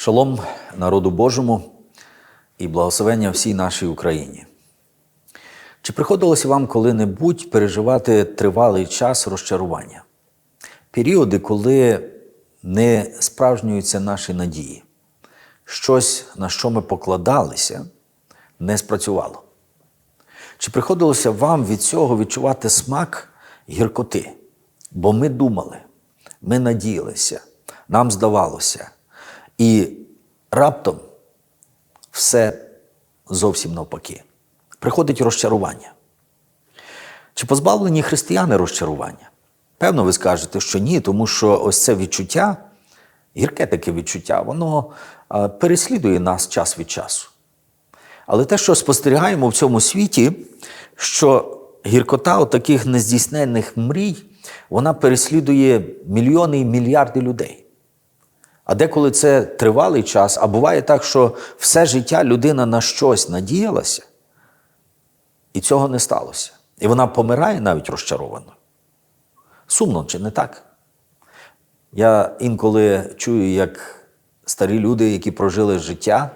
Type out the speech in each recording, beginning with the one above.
Шалом народу Божому і благословення всій нашій Україні. Чи приходилося вам коли-небудь переживати тривалий час розчарування? Періоди, коли не справжнюються наші надії, щось, на що ми покладалися, не спрацювало. Чи приходилося вам від цього відчувати смак гіркоти? Бо ми думали, ми надіялися, нам здавалося. І раптом все зовсім навпаки. Приходить розчарування. Чи позбавлені християни розчарування? Певно, ви скажете, що ні, тому що ось це відчуття, гірке таке відчуття, воно переслідує нас час від часу. Але те, що спостерігаємо в цьому світі, що гіркота таких нездійсненних мрій, вона переслідує мільйони і мільярди людей. А деколи це тривалий час, а буває так, що все життя людина на щось надіялася, і цього не сталося. І вона помирає навіть розчарованою. Сумно чи не так? Я інколи чую, як старі люди, які прожили життя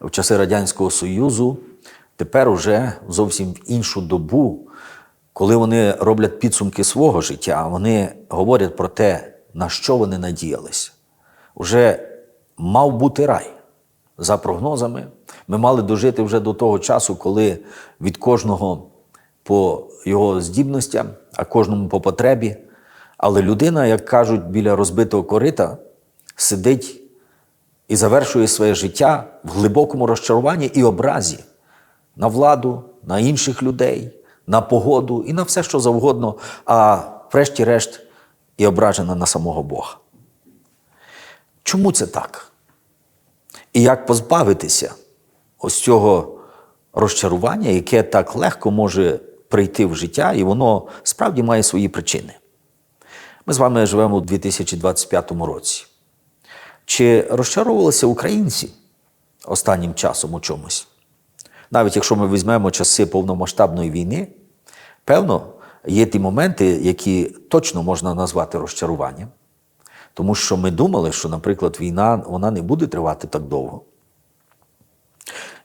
в часи Радянського Союзу, тепер уже зовсім в іншу добу, коли вони роблять підсумки свого життя, вони говорять про те, на що вони надіялися. Уже мав бути рай. За прогнозами, ми мали дожити вже до того часу, коли від кожного по його здібностям, а кожному по потребі. Але людина, як кажуть, біля розбитого корита сидить і завершує своє життя в глибокому розчаруванні і образі на владу, на інших людей, на погоду і на все, що завгодно, а врешті-решт і ображена на самого Бога. Чому це так? І як позбавитися ось цього розчарування, яке так легко може прийти в життя, і воно справді має свої причини. Ми з вами живемо у 2025 році. Чи розчаровувалися українці останнім часом у чомусь? Навіть якщо ми візьмемо часи повномасштабної війни, певно, є ті моменти, які точно можна назвати розчаруванням. Тому що ми думали, що, наприклад, війна вона не буде тривати так довго.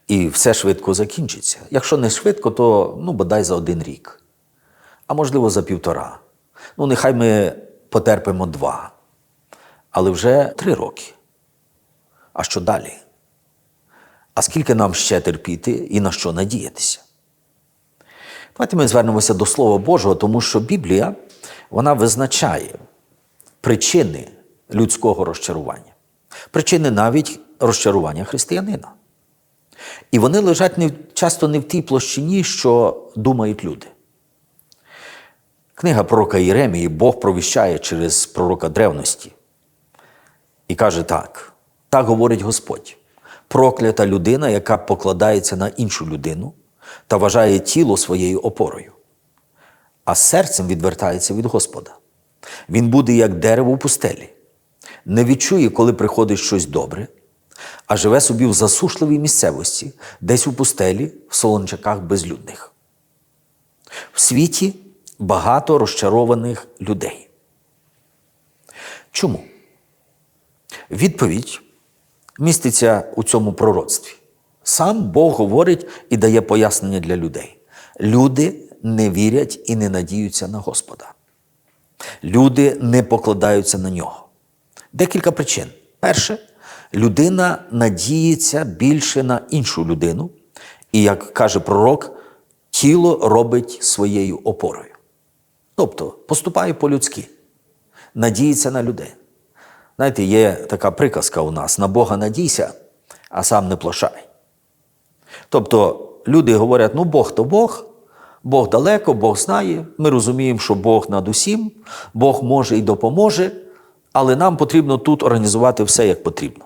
І все швидко закінчиться. Якщо не швидко, то ну, бодай за один рік, а можливо за півтора. Ну, нехай ми потерпимо два. Але вже три роки. А що далі? А скільки нам ще терпіти і на що надіятися? Давайте ми звернемося до Слова Божого, тому що Біблія вона визначає причини людського розчарування, причини навіть розчарування християнина. І вони лежать не, часто не в тій площині, що думають люди. Книга пророка Єремії Бог провіщає через пророка древності і каже так: так говорить Господь, проклята людина, яка покладається на іншу людину та вважає тіло своєю опорою, а серцем відвертається від Господа. Він буде як дерево в пустелі, не відчує, коли приходить щось добре, а живе собі в засушливій місцевості, десь у пустелі, в солончаках безлюдних. В світі багато розчарованих людей. Чому? Відповідь міститься у цьому пророцтві. Сам Бог говорить і дає пояснення для людей. Люди не вірять і не надіються на Господа. Люди не покладаються на нього. Декілька причин. Перше, людина надіється більше на іншу людину, і, як каже пророк, тіло робить своєю опорою. Тобто поступає по-людськи, надіється на людей. Знаєте, є така приказка у нас: на Бога надійся, а сам не плашай. Тобто люди говорять, ну Бог то Бог, Бог далеко, Бог знає. Ми розуміємо, що Бог над усім, Бог може і допоможе, але нам потрібно тут організувати все як потрібно.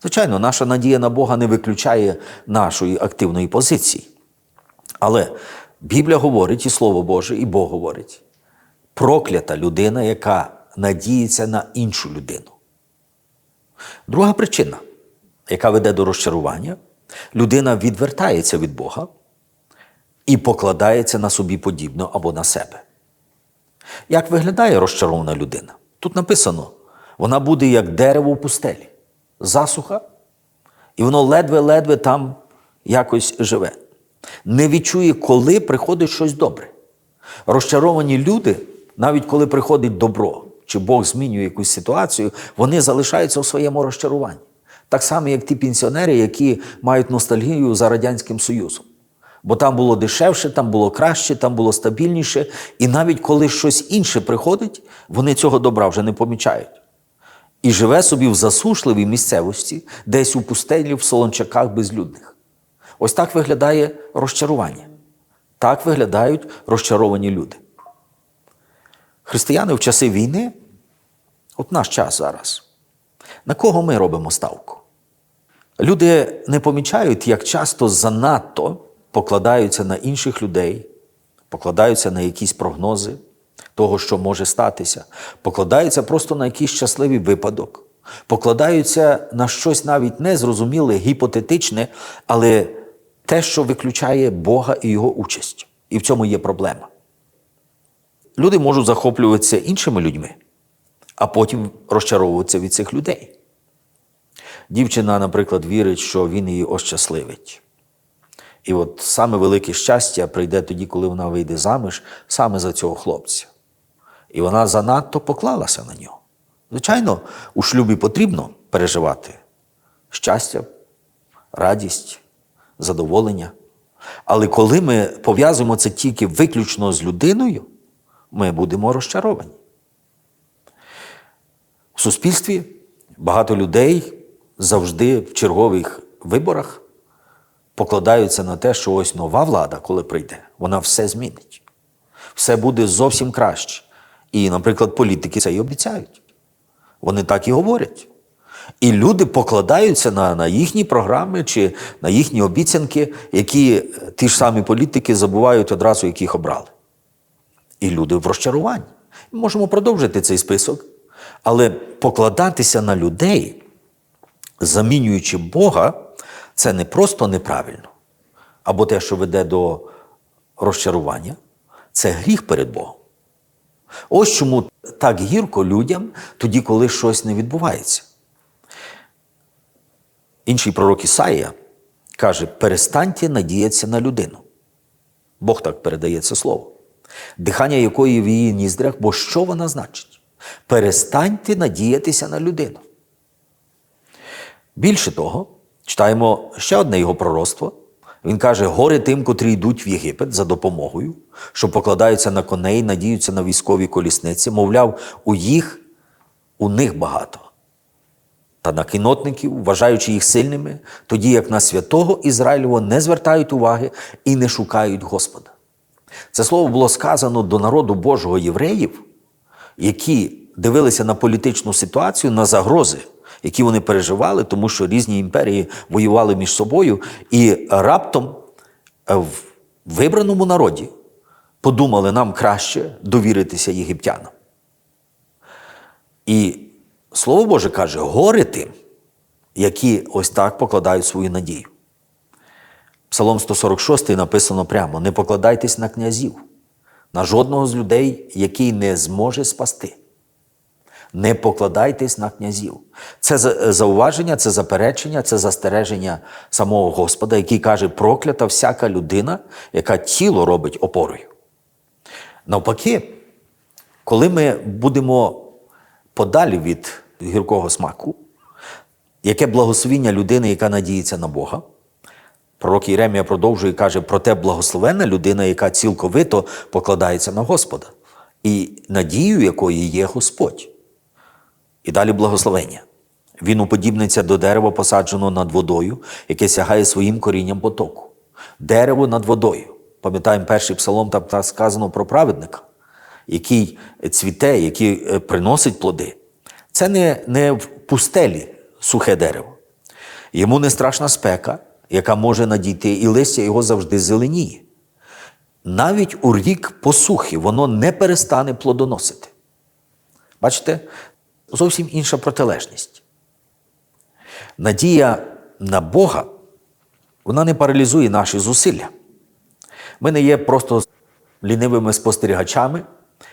Звичайно, наша надія на Бога не виключає нашої активної позиції. Але Біблія говорить, і Слово Боже, і Бог говорить: проклята людина, яка надіється на іншу людину. Друга причина, яка веде до розчарування, людина відвертається від Бога і покладається на собі подібно або на себе. Як виглядає розчарована людина? Тут написано, вона буде як дерево в пустелі. засуха, і воно ледве-ледве там якось живе. Не відчує, коли приходить щось добре. Розчаровані люди, навіть коли приходить добро, чи Бог змінює якусь ситуацію, вони залишаються у своєму розчаруванні. Так само, як ті пенсіонери, які мають ностальгію за Радянським Союзом. Бо там було дешевше, там було краще, там було стабільніше. І навіть коли щось інше приходить, вони цього добра вже не помічають. І живе собі в засушливій місцевості, десь у пустелі, в солончаках безлюдних. Ось так виглядає розчарування. Так виглядають розчаровані люди. Християни в часи війни, от наш час зараз, на кого ми робимо ставку? Люди не помічають, як часто занадто покладаються на інших людей, покладаються на якісь прогнози того, що може статися, покладаються просто на якийсь щасливий випадок, покладаються на щось навіть незрозуміле, гіпотетичне, але те, що виключає Бога і Його участь. І в цьому є проблема. Люди можуть захоплюватися іншими людьми, а потім розчаровуватися від цих людей. Дівчина, наприклад, вірить, що він її ощасливить. І от саме велике щастя прийде тоді, коли вона вийде заміж саме за цього хлопця. І вона занадто поклалася на нього. Звичайно, у шлюбі потрібно переживати щастя, радість, задоволення. Але коли ми пов'язуємо це тільки виключно з людиною, ми будемо розчаровані. В суспільстві багато людей завжди в чергових виборах покладаються на те, що ось нова влада, коли прийде, вона все змінить. Все буде зовсім краще. І, наприклад, політики це і обіцяють. Вони так і говорять. І люди покладаються на, на їхні програми чи на їхні обіцянки, які ті ж самі політики забувають одразу, яких обрали. І люди в розчаруванні. Ми можемо продовжити цей список, але покладатися на людей, замінюючи Бога, це не просто неправильно, або те, що веде до розчарування, це гріх перед Богом. Ось чому так гірко людям тоді, коли щось не відбувається. Інший пророк Ісаїя каже: перестаньте надіятися на людину. Бог так передає це слово. Дихання якої в її ніздрях, бо що вона значить? Перестаньте надіятися на людину. Більше того, читаємо ще одне його пророцтво. Він каже: горе тим, котрі йдуть в Єгипет за допомогою, що покладаються на коней, надіються на військові колісниці, мовляв, у їх, у них багато. Та на кінотників, вважаючи їх сильними, тоді як на святого Ізраїлього не звертають уваги і не шукають Господа. Це слово було сказано до народу Божого євреїв, які дивилися на політичну ситуацію, на загрози, які вони переживали, тому що різні імперії воювали між собою, і раптом е, в вибраному народі подумали, нам краще довіритися єгиптянам. І Слово Боже каже, горе тим, які ось так покладають свою надію. Псалом 146 написано прямо: не покладайтесь на князів, на жодного з людей, який не зможе спасти. Не покладайтесь на князів. Це зауваження, це заперечення, це застереження самого Господа, який каже, проклята всяка людина, яка тіло робить опорою. Навпаки, коли ми будемо подалі від гіркого смаку, яке благословіння людини, яка надіється на Бога. Пророк Єремія продовжує і каже, проте благословенна людина, яка цілковито покладається на Господа, і надією якої є Господь. І далі благословення. Він уподібниться до дерева, посадженого над водою, яке сягає своїм корінням потоку. Дерево над водою. Пам'ятаємо перший псалом, там сказано про праведника, який цвіте, який приносить плоди. Це не, не в пустелі сухе дерево. Йому не страшна спека, яка може надійти, і листя його завжди зеленіє. Навіть у рік посухи воно не перестане плодоносити. Бачите, зовсім інша протилежність. Надія на Бога, вона не паралізує наші зусилля. Ми не є просто лінивими спостерігачами.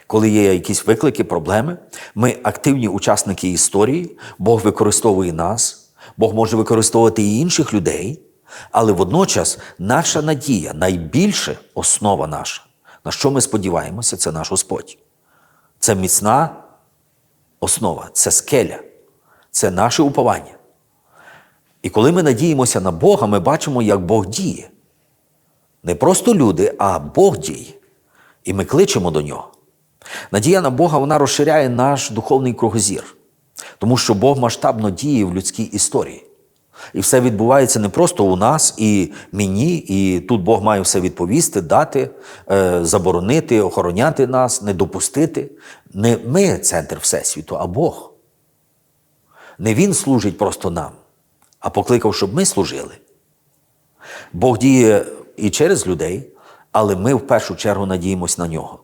Коли є якісь виклики, проблеми, ми активні учасники історії, Бог використовує нас, Бог може використовувати і інших людей, але водночас наша надія, найбільша основа наша, на що ми сподіваємося, це наш Господь. Це міцна основа, це скеля, це наше уповання. І коли ми надіємося на Бога, ми бачимо, як Бог діє. Не просто люди, а Бог діє. І ми кличемо до нього. Надія на Бога вона розширяє наш духовний кругозір, тому що Бог масштабно діє в людській історії. І все відбувається не просто у нас і мені, і тут Бог має все відповісти, дати, е, заборонити, охороняти нас, не допустити. Не ми центр Всесвіту, а Бог. Не Він служить просто нам, а покликав, щоб ми служили. Бог діє і через людей, але ми в першу чергу надіємось на нього.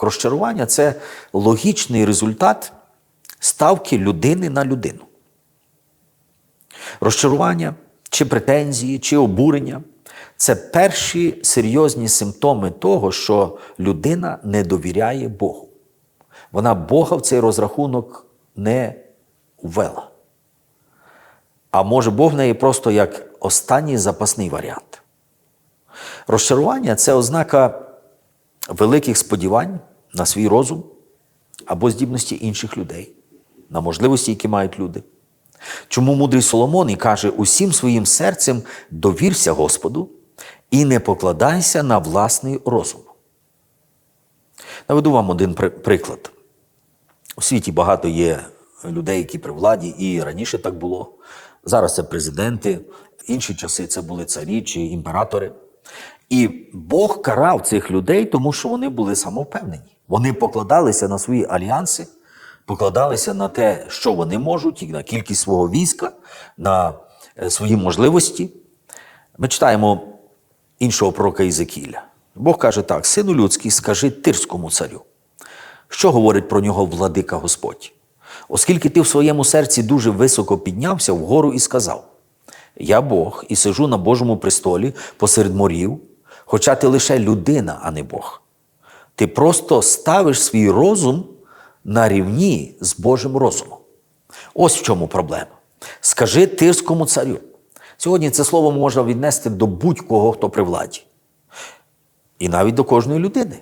Розчарування це логічний результат ставки людини на людину. Розчарування, чи претензії, чи обурення це перші серйозні симптоми того, що людина не довіряє Богу. Вона Бога в цей розрахунок не ввела. А може Бог в неї просто як останній запасний варіант. Розчарування це ознака великих сподівань на свій розум або здібності інших людей, на можливості, які мають люди. Чому мудрий Соломон і каже: усім своїм серцем довірся Господу і не покладайся на власний розум. Наведу вам один приклад. У світі багато є людей, які при владі, і раніше так було. Зараз це президенти, в інші часи це були царі чи імператори. І Бог карав цих людей, тому що вони були самовпевнені. Вони покладалися на свої альянси, покладалися на те, що вони можуть, і на кількість свого війська, на е, свої можливості. Ми читаємо іншого пророка Ізекіля. Бог каже так: сину людський, скажи тирському царю. Що говорить про нього владика Господь? Оскільки ти в своєму серці дуже високо піднявся вгору і сказав: Я Бог і сижу на Божому престолі посеред морів, хоча ти лише людина, а не Бог. Ти просто ставиш свій розум на рівні з Божим розумом. Ось в чому проблема. Скажи тирському царю. Сьогодні це слово можна віднести до будь-кого, хто при владі. І навіть до кожної людини.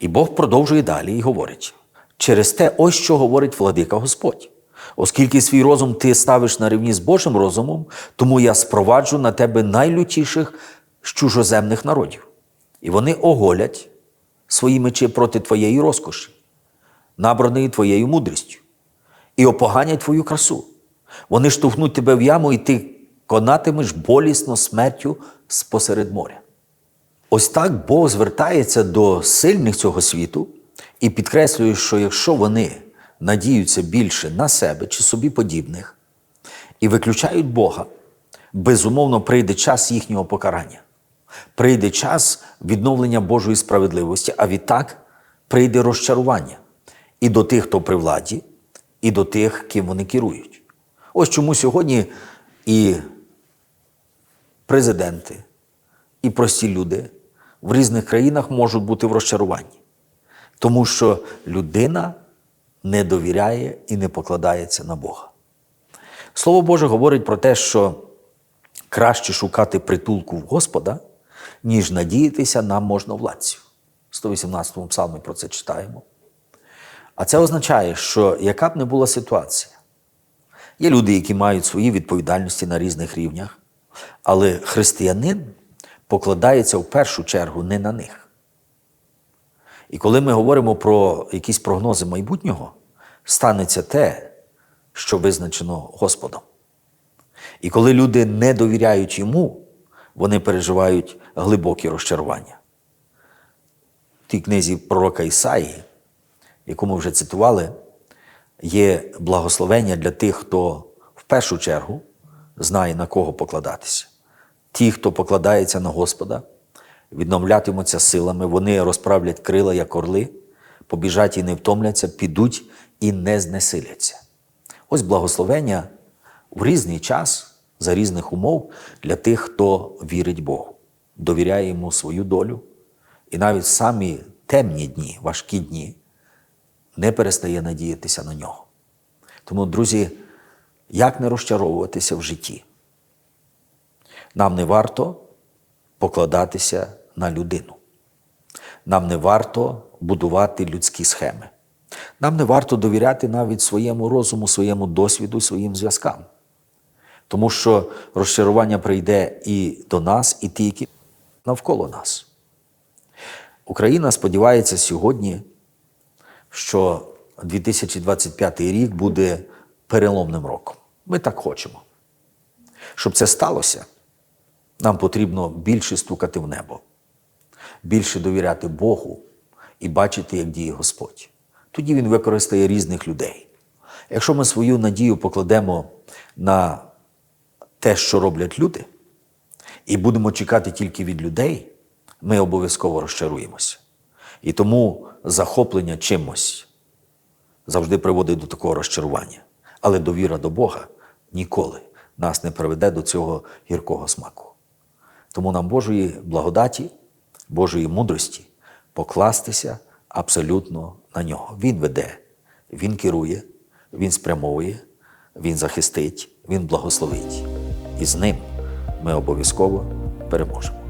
І Бог продовжує далі і говорить: через те, ось що говорить владика Господь. Оскільки свій розум ти ставиш на рівні з Божим розумом, тому я спроваджу на тебе найлютіших з чужоземних народів. І вони оголять свої мечі проти твоєї розкоші, набраної твоєю мудрістю, і опоганять твою красу. Вони штовхнуть тебе в яму, і ти конатимеш болісно смертю спосеред моря. Ось так Бог звертається до сильних цього світу і підкреслює, що якщо вони надіються більше на себе чи собі подібних і виключають Бога, безумовно прийде час їхнього покарання. Прийде час відновлення Божої справедливості, а відтак прийде розчарування і до тих, хто при владі, і до тих, ким вони керують. Ось чому сьогодні і президенти, і прості люди в різних країнах можуть бути в розчаруванні, тому що людина не довіряє і не покладається на Бога. Слово Боже говорить про те, що краще шукати притулку в Господа, ніж надіятися на можновладців. В 118 му псалмі про це читаємо. А це означає, що яка б не була ситуація, є люди, які мають свої відповідальності на різних рівнях, але християнин покладається в першу чергу не на них. І коли ми говоримо про якісь прогнози майбутнього, станеться те, що визначено Господом. І коли люди не довіряють йому, вони переживають глибокі розчарування. В тій книзі пророка Ісаї, яку ми вже цитували, є благословення для тих, хто в першу чергу знає, на кого покладатися. Ті, хто покладається на Господа, відновлятимуться силами, вони розправлять крила, як орли, побіжать і не втомляться, підуть і не знесиляться. Ось благословення в різний час, за різних умов для тих, хто вірить Богу, довіряє йому свою долю, і навіть самі темні дні, важкі дні, не перестає надіятися на нього. Тому, друзі, Як не розчаровуватися в житті? Нам не варто покладатися на людину. Нам не варто будувати людські схеми. Нам не варто довіряти навіть своєму розуму, своєму досвіду, своїм зв'язкам. Тому що розчарування прийде і до нас, і ті, які навколо нас. Україна сподівається сьогодні, що 2025 рік буде переломним роком. Ми так хочемо. Щоб це сталося, нам потрібно більше стукати в небо, більше довіряти Богу і бачити, як діє Господь. Тоді Він використає різних людей. Якщо ми свою надію покладемо на те, що роблять люди, і будемо чекати тільки від людей, ми обов'язково розчаруємося. І тому захоплення чимось завжди приводить до такого розчарування. Але довіра до Бога ніколи нас не приведе до цього гіркого смаку. Тому нам Божої благодаті, Божої мудрості покластися абсолютно на нього. Він веде, Він керує, Він спрямовує, Він захистить, Він благословить. І з ним ми обов'язково переможемо.